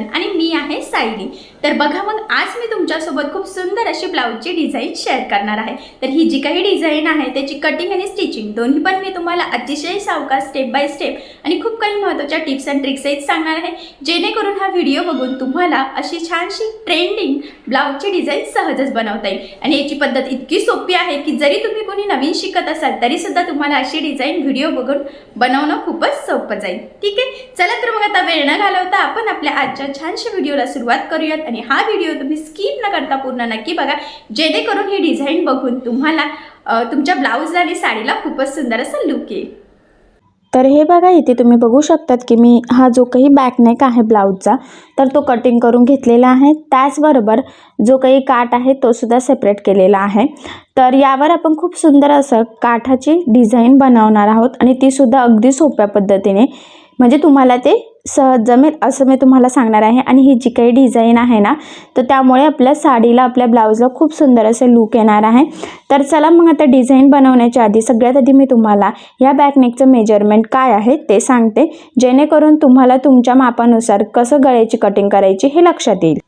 Channel आणि मी आहे सायली. तर बघा मग आज मी तुमच्यासोबत खूप सुंदर अशी ब्लाऊजची डिझाईन शेअर करणार आहे. तर ही जी काही डिझाईन आहे त्याची कटिंग आणि स्टिचिंग दोन्ही पण मी तुम्हाला अतिशय सावकाश स्टेप बाय स्टेप आणि खूप काही महत्त्वाच्या टिप्स अँड ट्रिक्सही सांगणार आहे. जेणेकरून हा व्हिडिओ बघून तुम्हाला अशी छानशी ट्रेंडिंग ब्लाऊजची डिझाईन सहजच बनवता येईल. आणि याची पद्धत इतकी सोपी आहे की जरी तुम्ही कोणी नवीन शिकत असाल तरीसुद्धा तुम्हाला अशी डिझाईन व्हिडिओ बघून बनवणं खूपच सोपं जाईल. ठीक आहे? चला तर मग आता वेळ न घालवता आपण आपल्या आजच्या छानशा व्हिडिओला सुरुवात करूयात आणि हा व्हिडिओ तुम्ही स्किप न करता पूर्ण नक्की बघा. जेणेकरून ही डिझाईन बघून तुम्हाला तुमच्या ब्लाऊजला आणि साडीला खूपच सुंदर असं लुक येईल. तर हे बघा इथे तुम्ही बघू शकतात की मी हा जो काही बॅकनेक आहे ब्लाऊजचा तर तो कटिंग करून घेतलेला आहे. त्याचबरोबर जो काही काठ आहे तो सुद्धा सेपरेट केलेला आहे. तर यावर आपण खूप सुंदर असं काठाची डिझाईन बनवणार आहोत आणि तीसुद्धा अगदी सोप्या पद्धतीने. म्हणजे तुम्हाला ते सहज जमेल असं मी तुम्हाला सांगणार आहे. आणि ही जी काही डिझाईन आहे ना तर त्यामुळे आपल्या साडीला आपल्या ब्लाऊजला खूप सुंदर असे लूक येणार आहे. तर चला मग आता डिझाईन बनवण्याच्या आधी सगळ्यात आधी मी तुम्हाला या बॅकनेकचं मेजरमेंट काय आहे ते सांगते. जेणेकरून तुम्हाला तुमच्या मापानुसार कसं गळ्याची कटिंग करायची हे लक्षात येईल.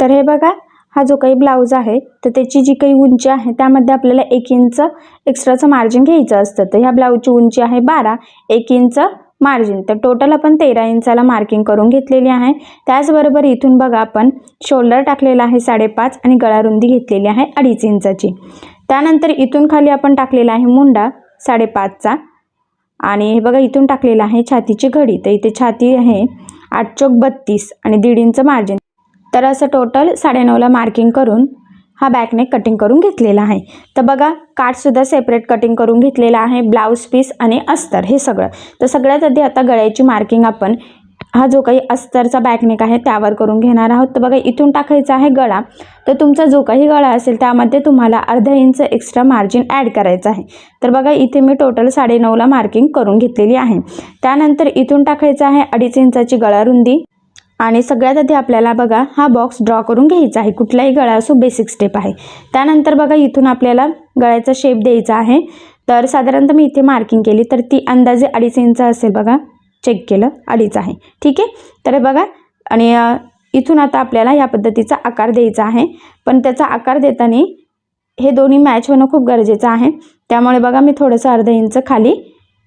तर हे बघा हा जो काही ब्लाऊज आहे तर त्याची जी काही उंची आहे त्यामध्ये आपल्याला एक इंच एक्स्ट्राचं मार्जिन घ्यायचं असतं. तर ह्या ब्लाऊजची उंची आहे बारा एक इंच मार्जिन. तर टोटल आपण तेरा इंचाला मार्किंग करून घेतलेली आहे. त्याचबरोबर इथून बघा आपण शोल्डर टाकलेला आहे साडेपाच आणि गळारुंदी घेतलेली आहे अडीच इंचाची. त्यानंतर इथून खाली आपण टाकलेला आहे मुंडा साडेपाचचा. आणि हे बघा इथून टाकलेला आहे छातीची घडी. तर इथे छाती आहे आठ चौक बत्तीस आणि दीड इंच मार्जिन तर असं टोटल साडेनऊला मार्किंग करून हा बॅकनेक कटिंग करून घेतलेला आहे. तर बघा काठसुद्धा सेपरेट कटिंग करून घेतलेला आहे ब्लाऊज पीस आणि अस्तर हे सगळं. तर सगळ्यात आधी आता गळ्याची मार्किंग आपण हा जो काही अस्तरचा बॅकनेक आहे त्यावर करून घेणार आहोत. तर बघा इथून टाकायचा आहे गळा. तर तुमचा जो काही गळा असेल त्यामध्ये तुम्हाला अर्धा इंच एक्स्ट्रा मार्जिन ॲड करायचं आहे. तर बघा इथे मी टोटल साडेनऊला मार्किंग करून घेतलेली आहे. त्यानंतर इथून टाकायचं आहे अडीच इंचाची गळा रुंदी आणि सगळ्यात आधी आपल्याला बघा हा बॉक्स ड्रॉ करून घ्यायचा आहे. कुठलाही गळा असो बेसिक स्टेप आहे. त्यानंतर बघा इथून आपल्याला गळ्याचा शेप द्यायचा आहे. तर साधारणतः मी इथे मार्किंग केली तर ती अंदाजे अडीच इंच असेल बघा. चेक केलं अडीच आहे. ठीक आहे? तर बघा आणि इथून आता आपल्याला या पद्धतीचा आकार द्यायचा आहे. पण त्याचा आकार देताना हे दोन्ही मॅच होणं खूप गरजेचं आहे. त्यामुळे बघा मी थोडंसं अर्धा इंच खाली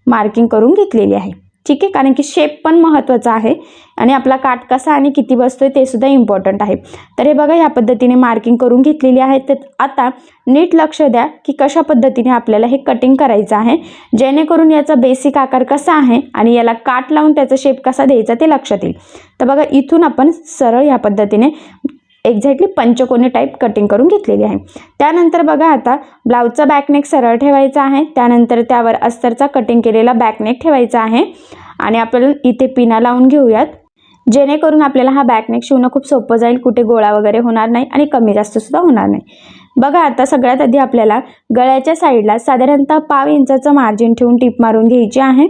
मार्किंग करून घेतलेली आहे. ठीक आहे? कारण की शेप पण महत्त्वाचा आहे. आणि आपला काट कसा आणि किती बसतो आहे ते सुद्धा इम्पॉर्टंट आहे. तर हे बघा ह्या पद्धतीने मार्किंग करून घेतलेली आहे. तर आता नीट लक्ष द्या की कशा पद्धतीने आपल्याला हे कटिंग करायचं आहे. जेणेकरून याचा बेसिक आकार कसा आहे आणि याला काट लावून त्याचा शेप कसा द्यायचा ते लक्षात येईल. तर बघा इथून आपण सरळ ह्या पद्धतीने एक्झॅक्टली पंचकोनी टाईप कटिंग करून घेतलेली आहे. त्यानंतर बघा आता ब्लाऊजचा बॅकनेक सरळ ठेवायचा आहे. त्यानंतर त्यावर अस्तरचा कटिंग केलेला बॅकनेक ठेवायचा आहे. आणि आपण इथे पिना लावून घेऊयात. जेणेकरून आपल्याला हा बॅकनेक शिवणं खूप सोपं जाईल. कुठे गोळा वगैरे होणार नाही आणि कमी जास्त सुद्धा होणार नाही. बघा आता सगळ्यात आधी आपल्याला गळ्याच्या साईडला साधारणतः पाव इंचाचं मार्जिन ठेवून टीप मारून घ्यायची आहे.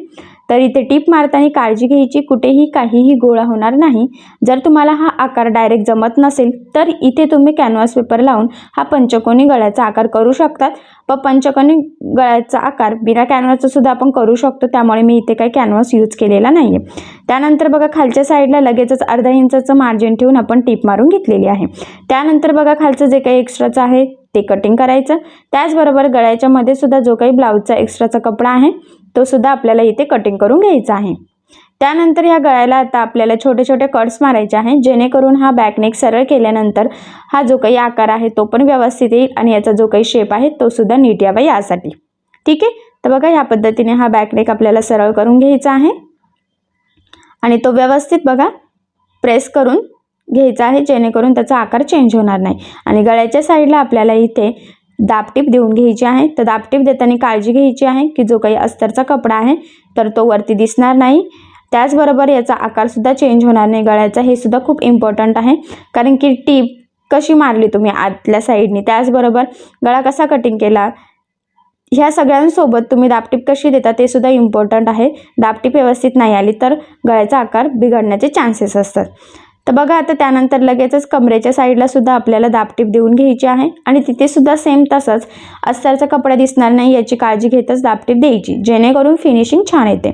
तर इथे टीप मारताना काळजी घ्यायची कुठेही काहीही गोळा होणार नाही. जर तुम्हाला हा आकार डायरेक्ट जमत नसेल तर इथे तुम्ही कॅनव्हास पेपर लावून हा पंचकोनी गळ्याचा आकार करू शकतात. व पंचकोनी गळ्याचा आकार बिना कॅनव्हासचा सुद्धा आपण करू शकतो त्यामुळे मी इथे काही कॅनव्हास यूज केलेला नाही आहे त्यानंतर बघा खालच्या साईडला लगेचच अर्धा इंचाचं मार्जिन ठेवून आपण टीप मारून घेतलेली आहे. त्यानंतर बघा खालचं जे काही एक्स्ट्राचं आहे ते कटिंग करायचं. त्याचबरोबर गळ्याच्या मध्ये सुद्धा जो काही ब्लाऊजचा एक्स्ट्राचा कपडा आहे तो सुद्धा आपल्याला इथे कटिंग करून घ्यायचा आहे. त्यानंतर ह्या गळ्याला आता आपल्याला छोटे छोटे कट्स मारायचे आहेत जेणेकरून हा बॅकनेक सरळ केल्यानंतर हा जो काही आकार आहे तो पण व्यवस्थित येईल आणि याचा जो काही शेप आहे तो सुद्धा नीट यावा यासाठी. ठीक आहे? तर बघा ह्या पद्धतीने हा बॅकनेक आपल्याला सरळ करून घ्यायचा आहे. आणि तो व्यवस्थित बघा प्रेस करून घ्यायचा आहे जेणेकरून त्याचा आकार चेंज होणार नाही. आणि गळ्याच्या साईडला आपल्याला इथे दाबटीप देऊन घ्यायची आहे. तर दाबटीप देताना काळजी घ्यायची आहे की जो काही अस्तरचा कपडा आहे तर तो वरती दिसणार नाही. त्याचबरोबर याचा आकारसुद्धा चेंज होणार नाही. गळ्याचा हे सुद्धा खूप इम्पॉर्टंट आहे. कारण की टीप कशी मारली तुम्ही आतल्या साईडनी त्याचबरोबर गळा कसा कटिंग केला? ह्या सगळ्यांसोबत तुम्ही दापटीप कशी देता ते सुद्धा इम्पॉर्टंट आहे. दापटीप व्यवस्थित नाही आली तर गळ्याचा आकार बिघडण्याचे चान्सेस असतात. तर बघा आता त्यानंतर लगेचच कमरेच्या साईडला सुद्धा आपल्याला दापटीप देऊन घ्यायची आहे आणि तिथे सुद्धा सेम तसंच अस्तरचा कपडा दिसणार नाही याची काळजी घेतच दापटीप द्यायची जेणेकरून फिनिशिंग छान येते.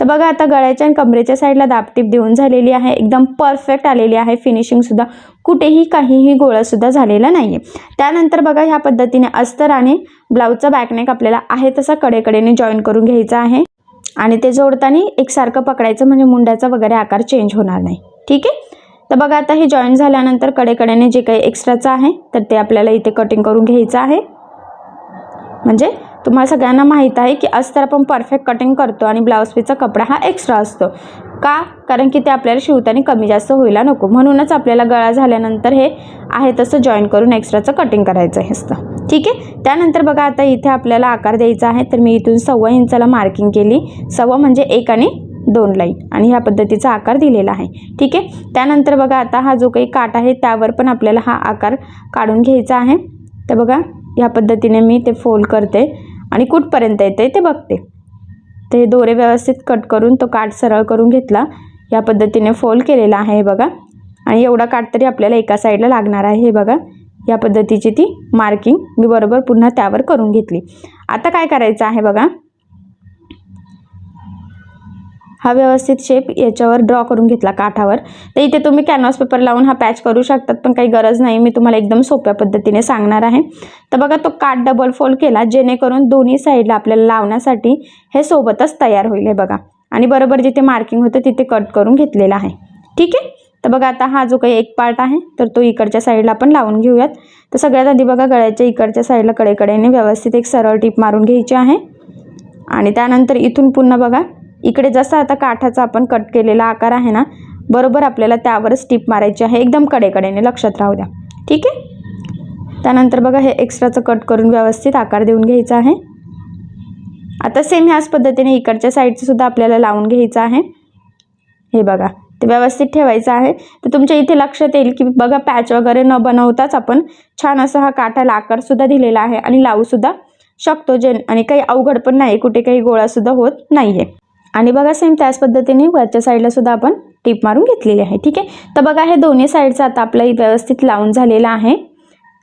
तर बघा आता गळ्याच्या आणि कमरेच्या साईडला दापटीप देऊन झालेली आहे एकदम परफेक्ट आलेली आहे फिनिशिंगसुद्धा कुठेही काहीही गोळासुद्धा झालेला नाही आहे त्यानंतर बघा ह्या पद्धतीने अस्तर आणि ब्लाऊजचा बॅकनेक आपल्याला आहे तसा कडेकडेने जॉईन करून घ्यायचा आहे. आणि ते जोडताना एकसारखं पकडायचं म्हणजे मुंड्याचा वगैरे आकार चेंज होणार नाही. ठीक आहे? तर बघा आता हे जॉईन झाल्यानंतर कडेकड्याने जे काही एक्स्ट्राचं आहे तर ते आपल्याला इथे कटिंग करून घ्यायचं आहे. म्हणजे तुम्हाला सगळ्यांना माहीत आहे की अस्तर आपण परफेक्ट कटिंग करतो आणि ब्लाऊज पीसचा कपडा हा एक्स्ट्रा असतो. का? कारण की ते आपल्याला शिवताना कमी जास्त व्हायला नको. म्हणूनच आपल्याला गळा झाल्यानंतर हे आहे तसं जॉईन करून एक्स्ट्राचं कटिंग करायचं आहे असतं. ठीक आहे? त्यानंतर बघा आता इथे आपल्याला आकार द्यायचा आहे. तर मी इथून सव्वा इंचाला मार्किंग केली. सव्वा म्हणजे एक आणि दोन लाईन आणि ह्या पद्धतीचा आकार दिलेला आहे. ठीक आहे? त्यानंतर बघा आता हा जो काही काट आहे त्यावर पण आपल्याला हा आकार काढून घ्यायचा आहे. तर बघा ह्या पद्धतीने मी ते फोल्ड करते आणि कुठपर्यंत येते ते बघते. ते दोरे व्यवस्थित कट करून तो काठ सरळ करून घेतला. या पद्धतीने फोल्ड केलेला आहे हे बघा. आणि एवढा काठ तरी आपल्याला एका साईडला लागणार आहे हे बघा. या पद्धतीची ती मार्किंग मी बरोबर पुन्हा त्यावर करून घेतली. आता काय करायचं आहे बघा? हा व्यवस्थित शेप याच्यावर ड्रॉ करून घेतला काठावर. तर इथे तुम्ही कॅनव्हास पेपर लावून हा पॅच करू शकतात पण काही गरज नाही. मी तुम्हाला एकदम सोप्या पद्धतीने सांगणार आहे. तर बघा तो काठ डबल फोल्ड केला जेणेकरून दोन्ही साईडला आपल्याला लावण्यासाठी हे सोबतच तयार होईल हे बघा. आणि बरोबर जिथे मार्किंग होतं तिथे कट करून घेतलेला आहे. ठीक आहे? तर बघा आता हा जो काही एक पार्ट आहे तर तो इकडच्या साईडला आपण लावून घेऊयात. तर सगळ्यात आधी बघा गळ्याच्या इकडच्या साईडला कडेकडेने व्यवस्थित एक सरळ टीप मारून घ्यायची आहे. आणि त्यानंतर इथून पुन्हा बघा इकडे जसा आता काठाचा आपण कट केलेला आकार आहे ना बरोबर आपल्याला त्यावरच टीप मारायची आहे एकदम कडेकडेने लक्षात राहू द्या. ठीक आहे? त्यानंतर बघा हे एक्स्ट्राचं कट करून व्यवस्थित आकार देऊन घ्यायचा आहे. आता सेम ह्याच पद्धतीने इकडच्या साईडचं सुद्धा आपल्याला लावून घ्यायचं आहे. हे बघा ते व्यवस्थित ठेवायचं आहे. तर तुमच्या इथे लक्षात येईल की बघा पॅच वगैरे न बनवताच आपण छान असा हा काठाला आकारसुद्धा दिलेला आहे आणि लावूसुद्धा शकतो जे आणि काही अवघड पण नाही कुठे काही गोळासुद्धा होत नाही आहे आणि बघा सेम त्याच पद्धतीने वरच्या साईडला सुद्धा आपण टीप मारून घेतलेली आहे. ठीक आहे? तर बघा हे दोन्ही साईडचं आता आपला व्यवस्थित लावून झालेला आहे.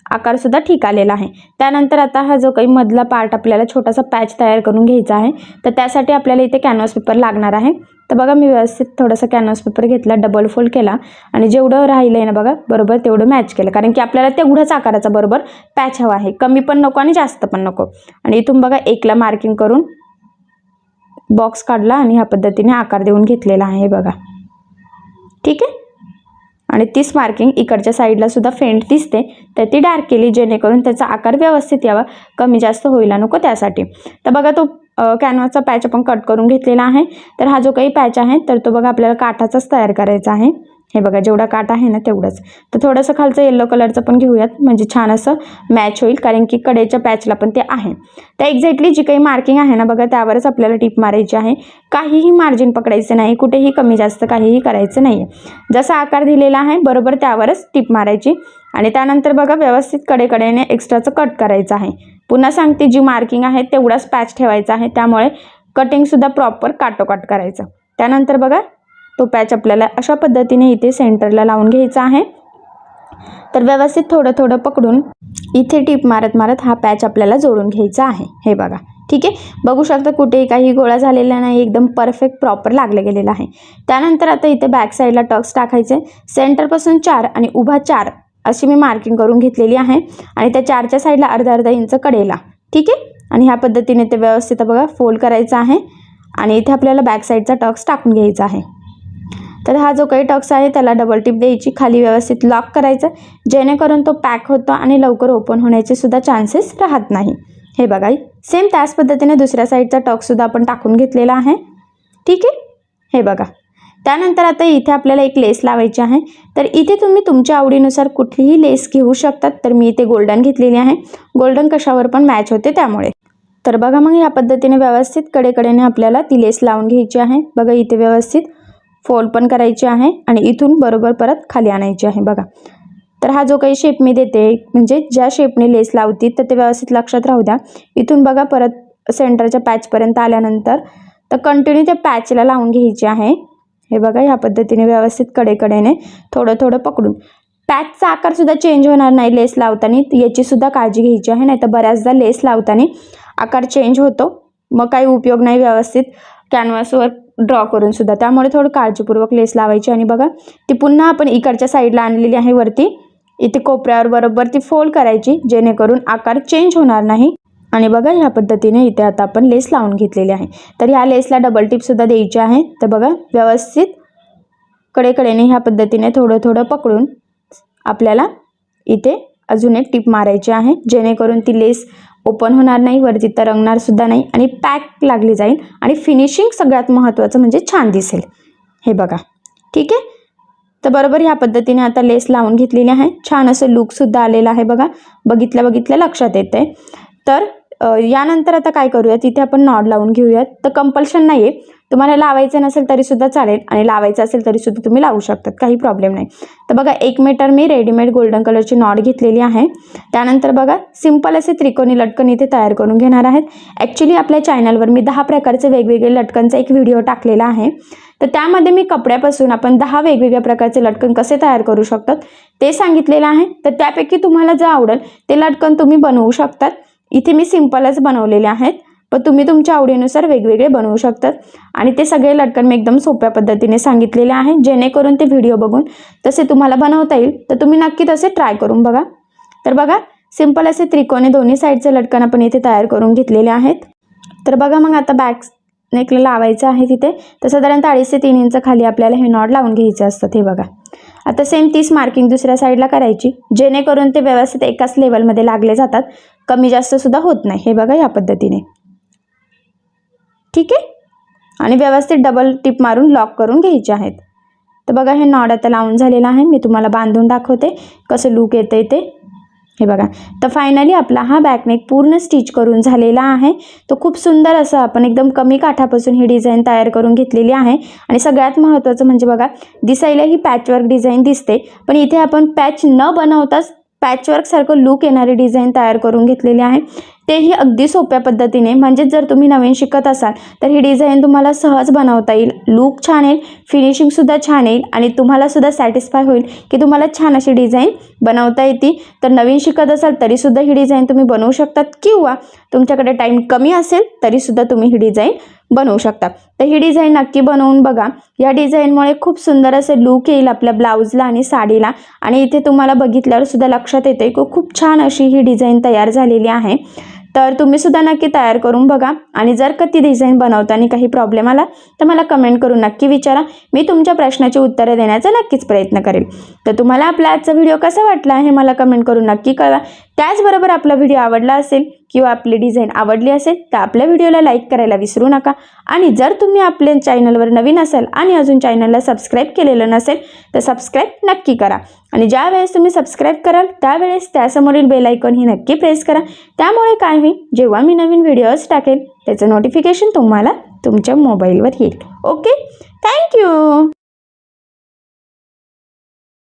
आकारसुद्धा ठीक आलेला आहे. त्यानंतर आता हा जो काही मधला पार्ट आपल्याला छोटासा पॅच तयार करून घ्यायचा आहे तर त्यासाठी आपल्याला इथे कॅनव्हास पेपर लागणार आहे. तर बघा मी व्यवस्थित थोडासा कॅनव्हास पेपर घेतला डबल फोल्ड केला. आणि जेवढं राहिलं आहे ना बघा बरोबर तेवढं मॅच केलं. कारण की आपल्याला तेवढ्याच आकाराचा बरोबर पॅच हवा आहे. कमी पण नको आणि जास्त पण नको. आणि इथून बघा एकला मार्किंग करून बॉक्स काढला आणि ह्या पद्धतीने आकार देऊन घेतलेला आहे बघा. ठीक आहे? आणि तीच मार्किंग इकडच्या साईडला सुद्धा फेंट दिसते. तर ती डार्क केली जेणेकरून त्याचा आकार व्यवस्थित यावा कमी जास्त होईला नको त्यासाठी. तर बघा तो कॅनव्हाचा पॅच आपण कट करून घेतलेला आहे. तर हा जो काही पॅच आहे तर तो बघा आपल्याला काठाचाच तयार करायचा आहे. हे बघा जेवढा काठ आहे ना तेवढंच. तर थोडंसं खालचं येल्लो कलरचं पण घेऊयात. म्हणजे छान असं मॅच होईल कारण की कडेच्या पॅचला पण ते आहे. तर एक्झॅक्टली जी काही मार्किंग आहे ना बघा त्यावरच आपल्याला टीप मारायची आहे. काहीही मार्जिन पकडायचं नाही कुठेही कमी जास्त काहीही करायचं नाही आहे जसा आकार दिलेला आहे बरोबर त्यावरच टीप मारायची. आणि त्यानंतर बघा व्यवस्थित कडेकडेने एक्स्ट्राचं कट करायचं आहे. पुन्हा सांगते जी मार्किंग आहे तेवढाच पॅच ठेवायचा आहे. त्यामुळे कटिंगसुद्धा प्रॉपर काटोकाट करायचं. त्यानंतर बघा तो पॅच आपल्याला अशा पद्धतीने इथे सेंटरला लावून घ्यायचा आहे. तर व्यवस्थित थोडं थोडं पकडून इथे टीप मारत मारत हा पॅच आपल्याला जोडून घ्यायचा आहे. हे बघा. ठीक आहे? बघू शकता कुठेही काही गोळा झालेला नाही एकदम परफेक्ट प्रॉपर लागलं गेलेलं आहे. त्यानंतर आता इथे बॅक साईडला टक्स टाकायचे. सेंटरपासून चार आणि उभा चार अशी मी मार्किंग करून घेतलेली आहे. आणि त्या चारच्या साईडला अर्धा अर्धा इंच कडेला. ठीक आहे? आणि ह्या पद्धतीने ते व्यवस्थित बघा फोल्ड करायचं आहे. आणि इथे आपल्याला बॅक साईडचा टक्स टाकून घ्यायचा आहे. तर हा जो काही टक्स आहे त्याला डबल टिप द्यायची खाली व्यवस्थित लॉक करायचं. जेणेकरून तो पॅक होतो आणि लवकर ओपन होण्याचे सुद्धा चान्सेस राहत नाही. हे बघा सेम त्याच पद्धतीने दुसऱ्या साईडचा टक्ससुद्धा आपण टाकून घेतलेला आहे. ठीक आहे? हे बघा. त्यानंतर आता इथे आपल्याला एक लेस लावायची आहे. तर इथे तुम्ही तुमच्या आवडीनुसार कुठलीही लेस घेऊ शकतात. तर मी इथे गोल्डन घेतलेली आहे. गोल्डन कशावर पण मॅच होते त्यामुळे. तर बघा मग या पद्धतीने व्यवस्थित कडेकडेने आपल्याला ती लेस लावून घ्यायची आहे. बघा इथे व्यवस्थित फोल्ड पण करायची आहे आणि इथून बरोबर परत खाली आणायची आहे. बघा. तर हा जो काही शेप मी देते म्हणजे ज्या शेपने लेस लावती तर ते व्यवस्थित लक्षात राहू द्या. इथून बघा परत सेंटरच्या पॅचपर्यंत आल्यानंतर तर कंटिन्यू त्या पॅचला लावून घ्यायची आहे. हे बघा ह्या पद्धतीने व्यवस्थित कडेकडेने थोडं थोडं पकडून. पॅचचा आकारसुद्धा चेंज होणार नाही लेस लावताना याचीसुद्धा काळजी घ्यायची आहे नाही तर बऱ्याचदा लेस लावताना आकार चेंज होतो. मग काही उपयोग नाही व्यवस्थित कॅनव्हासवर ड्रॉ करून सुद्धा. त्यामुळे थोडं काळजीपूर्वक लेस लावायची आणि बघा ती पुन्हा आपण इकडच्या साईडला आणलेली आहे वरती. इथे कोपऱ्यावर बरोबर ती फोल्ड करायची जेणेकरून आकार चेंज होणार नाही. आणि बघा ह्या पद्धतीने इथे आता आपण लेस लावून घेतलेली आहे. तर ह्या लेसला डबल टिपसुद्धा द्यायची आहे. तर बघा व्यवस्थित कडेकडेने ह्या पद्धतीने थोडं थोडं पकडून आपल्याला इथे अजून एक टीप मारायची आहे जेणेकरून ती लेस ओपन होणार नाही वरती तरंगणार सुद्धा नाही आणि पॅक लागली जाईल आणि फिनिशिंग सगळ्यात महत्त्वाचं म्हणजे छान दिसेल. हे बघा. ठीक आहे? तर बरोबर ह्या पद्धतीने आता लेस लावून घेतलेली आहे. छान असं लुकसुद्धा आलेला आहे बघा. बघितल्या बघितल्या लक्षात येतं आहे तर यानंतर आता काय करूयात? इथे आपण नॉड लावून घेऊयात. तर कंपल्शन नाही आहे तुम्हाला लावायचं नसेल तरीसुद्धा चालेल आणि लावायचं असेल तरीसुद्धा तुम्ही लावू शकतात. काही प्रॉब्लेम नाही. तर बघा एक मीटर मी रेडीमेड गोल्डन कलरची नॉड घेतलेली आहे. त्यानंतर बघा सिंपल असे त्रिकोणी लटकन इथे तयार करून घेणार आहेत. ॲक्च्युली आपल्या चॅनलवर मी दहा प्रकारचे वेगवेगळे लटकनचा एक व्हिडिओ टाकलेला आहे. तर त्यामध्ये मी कपड्यापासून आपण दहा वेगवेगळ्या प्रकारचे लटकन कसे तयार करू शकतात ते सांगितलेलं आहे. तर त्यापैकी तुम्हाला जे आवडेल ते लटकन तुम्ही बनवू शकतात. इथे मी सिंपलच बनवलेले आहेत पण तुम्ही तुमच्या आवडीनुसार वेगवेगळे बनवू शकतात. आणि ते सगळे लटकन मी एकदम सोप्या पद्धतीने सांगितलेले आहे जेणेकरून ते व्हिडिओ बघून तसे तुम्हाला बनवता येईल. तर तुम्ही नक्की तसे ट्राय करून बघा. तर बघा सिंपल असे त्रिकोणी दोन्ही साईडचे लटकन आपण इथे तयार करून घेतलेले आहेत. तर बघा मग आता बॅक नेकला लावायचं आहे तिथे तर साधारणतः अडीच ते तीन इंच खाली आपल्याला हे नॉड लावून घ्यायचे असतात हे बघा. आता सेम तीस मार्किंग दुसऱ्या साईडला करायची जेणेकरून ते व्यवस्थित एकाच लेवलमध्ये लागले जातात. कमी जास्त सुद्धा होत नाही हे बघा या पद्धतीने. ठीक आहे? आणि व्यवस्थित डबल टिप मारून लॉक करून घ्यायचे आहेत. तर बघा हे नॉड आता लावून झालेलं आहे मी तुम्हाला बांधून दाखवते कसं लूक येतं आहे ते. हे बघा. तर फायनली आपला हा बॅकनेक पूर्ण स्टिच करून झालेला आहे. तो खूप सुंदर असं आपण एकदम कमी काठापासून ही डिझाईन तयार करून घेतलेली आहे. आणि सगळ्यात महत्त्वाचं म्हणजे बघा दिसायला ही पॅचवर्क डिझाईन दिसते. पण इथे आपण पॅच न बनवताच पॅचवर्कसारखं लूक येणारी डिझाईन तयार करून घेतलेली आहे. तेही अगदी सोप्या पद्धतीने म्हणजेच जर तुम्ही नवीन शिकत असाल तर ही डिझाईन तुम्हाला सहज बनवता येईल. लूक छान येईल फिनिशिंगसुद्धा छान येईल आणि तुम्हालासुद्धा सॅटिस्फाय होईल की तुम्हाला छान अशी डिझाईन बनवता येते तर नवीन शिकत असाल तरीसुद्धा ही डिझाईन तुम्ही बनवू शकतात. किंवा तुमच्याकडे टाईम कमी असेल तरीसुद्धा तुम्ही ही डिझाईन बनवू शकता. तर ही डिझाईन नक्की बनवून बघा. या डिझाईनमुळे खूप सुंदर असे लूक येईल आपल्या ब्लाऊजला आणि साडीला आणि इथे तुम्हाला बघितल्यावर सुद्धा लक्षात येते की खूप छान अशी ही डिझाईन तयार झालेली आहे. तर तुम्ही सुद्धा नक्की तयार करून बघा. आणि जर का ती डिझाईन बनवताना काही प्रॉब्लेम आला तर मला कमेंट करून नक्की विचारा. मी तुमच्या प्रश्नाची उत्तरे देण्याचा नक्कीच प्रयत्न करेल. तर तुम्हाला आपला आजचा व्हिडिओ कसा वाटला हे मला कमेंट करून नक्की कळवा. त्याचबरोबर आपला व्हिडिओ आवडला असेल किंवा आपली डिझाईन आवडली असेल तर आपल्या व्हिडिओला लाईक करायला विसरू नका. आणि जर तुम्ही आपल्या चॅनलवर नवीन असाल आणि अजून चॅनलला सबस्क्राईब केलेलं नसेल तर सबस्क्राईब नक्की करा. आणि ज्या वेळेस तुम्ही सबस्क्राईब कराल त्यावेळेस त्यासमोरील बेलायकॉन ही नक्की प्रेस करा. त्यामुळे काय होईल? जेव्हा मी नवीन व्हिडिओज टाकेल त्याचं नोटिफिकेशन तुम्हाला तुमच्या मोबाईलवर येईल. ओके? Thank you!